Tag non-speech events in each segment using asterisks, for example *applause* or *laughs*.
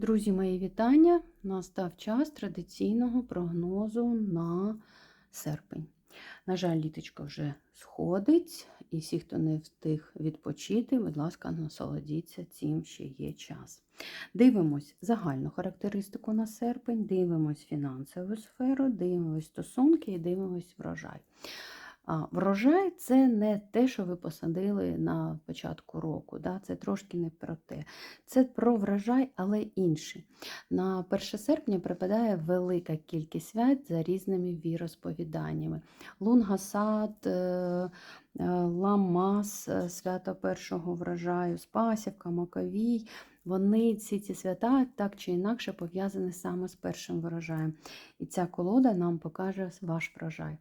Друзі, мої вітання! Настав час традиційного прогнозу на серпень. На жаль, літочко вже сходить, і всі, хто не встиг відпочити, будь ласка, насолодіться цим ще є час. Дивимось загальну характеристику на серпень, дивимось фінансову сферу, дивимось стосунки і дивимось врожай. А Врожай це не те, що ви посадили на початку року. Да? Це трошки не про те. Це про врожай, але інший. На 1 серпня припадає велика кількість свят за різними віросповіданнями. Лунгасад, е, е, Ламас, е, свято першого врожаю, Спасівка, Маковій. Вони ці ці свята так чи інакше пов'язані саме з першим врожаєм. І ця колода нам покаже ваш врожай.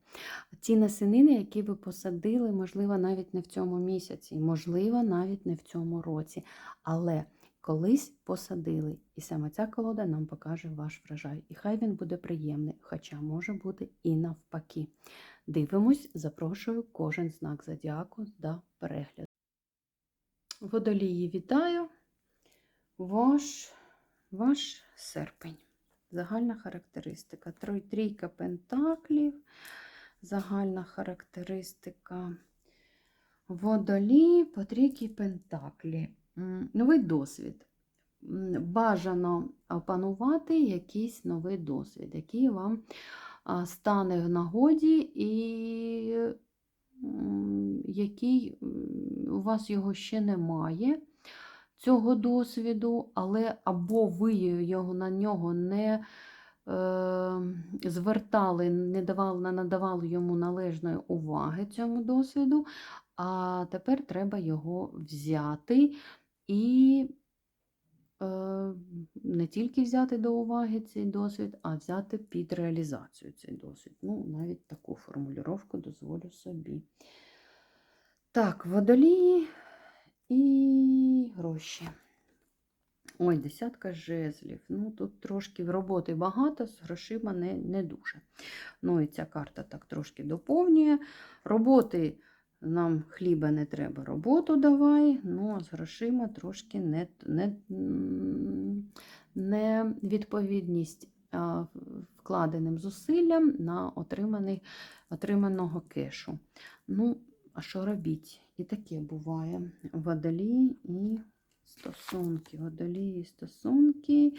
Ті насінини, які ви посадили, можливо, навіть не в цьому місяці, можливо, навіть не в цьому році. Але колись посадили. І саме ця колода нам покаже ваш врожай. І хай він буде приємний, хоча може бути і навпаки. Дивимось, запрошую кожен знак зодіаку до перегляду. Водолії вітаю! Ваш, ваш серпень. Загальна характеристика. Трійка пентаклів, загальна характеристика водолій по трійки пентаклі. Новий досвід. Бажано опанувати якийсь новий досвід, який вам стане в нагоді і який у вас його ще немає цього досвіду, але або ви його на нього не е, звертали, не давали, надавали йому належної уваги цьому досвіду, а тепер треба його взяти і е, не тільки взяти до уваги цей досвід, а взяти під реалізацію цей досвід. Ну, навіть таку формулювання дозволю собі. Так, водолії і гроші. Ой, десятка жезлів. Ну, тут трошки роботи багато, з грошима не, не дуже. Ну і ця карта так трошки доповнює. Роботи нам хліба не треба, роботу давай. Ну, а з грошима трошки не, не, не відповідність вкладеним зусиллям на отриманий, отриманого кешу. Ну, а що робіть? І таке буває. Водолій і стосунки. Водолій і стосунки.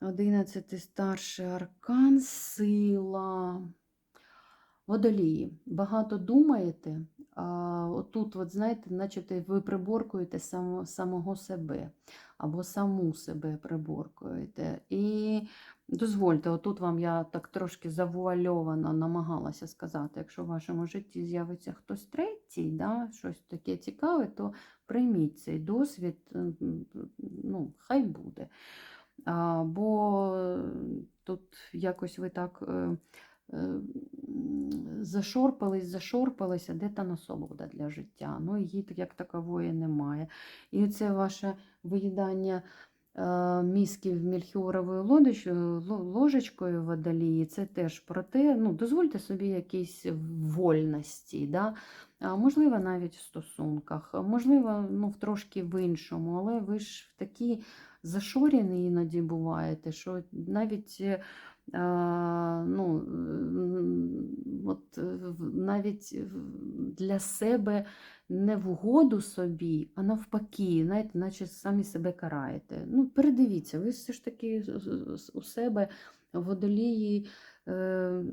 11 старший аркан, сила. Водолії. Багато думаєте, а отут, от знаєте, начебто ви приборкуєте само, самого себе або саму себе приборкуєте. І дозвольте, отут вам я так трошки завуальовано намагалася сказати, якщо в вашому житті з'явиться хтось третій, да, щось таке цікаве, то прийміть цей досвід, ну, хай буде. А, бо тут якось ви так. е, е, Зашорпались, зашорпалися, де та насолода для життя. Ну, її як такової немає. І це ваше виїдання е, мізків мільхіоровою ложечкою водолії, це теж про те, ну, дозвольте собі якісь вольності, да? можливо, навіть в стосунках, можливо, ну, трошки в іншому, але ви ж в такій зашорені іноді буваєте, що навіть. Е, ну, от, е, навіть для себе не в угоду собі, а навпаки, знаєте, наче самі себе караєте. Ну, передивіться, ви все ж таки у себе водолії е,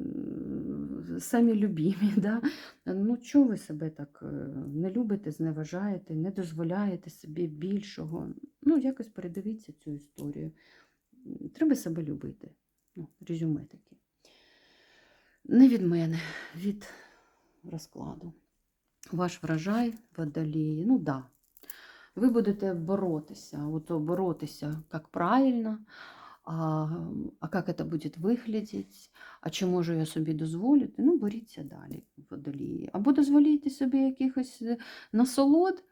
самі любімі. *laughs* Да? Ну, чого ви себе так е, не любите, зневажаєте, не дозволяєте собі більшого? Ну, якось передивіться цю історію. Треба себе любити. Ну, резюме таке. Не від мене, від розкладу. Ваш врожай водолії. Ну да. Ви будете боротися. От боротися, як правильно, а, а як це буде виглядати, а чи можу я собі дозволити? Ну, боріться далі, водолії. Або дозволіть собі якихось насолод,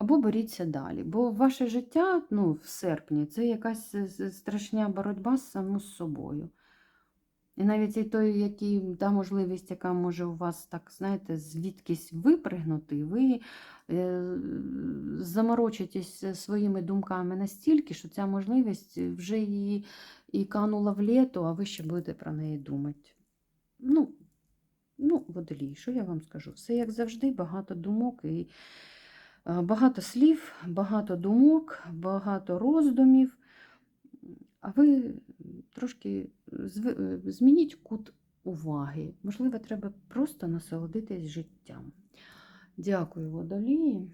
або боріться далі. Бо ваше життя ну, в серпні це якась е, страшна боротьба з самим з собою. І навіть і той, який, та можливість, яка може у вас, так, знаєте, звідкись випригнути, ви е, заморочитесь своїми думками настільки, що ця можливість вже і, і канула в літо, а ви ще будете про неї думати. Ну, ну, водолій, що я вам скажу? Все як завжди, багато думок і е, багато слів, багато думок, багато роздумів. А ви трошки е, змініть кут уваги. Можливо, треба просто насолодитись життям. Дякую, водолії.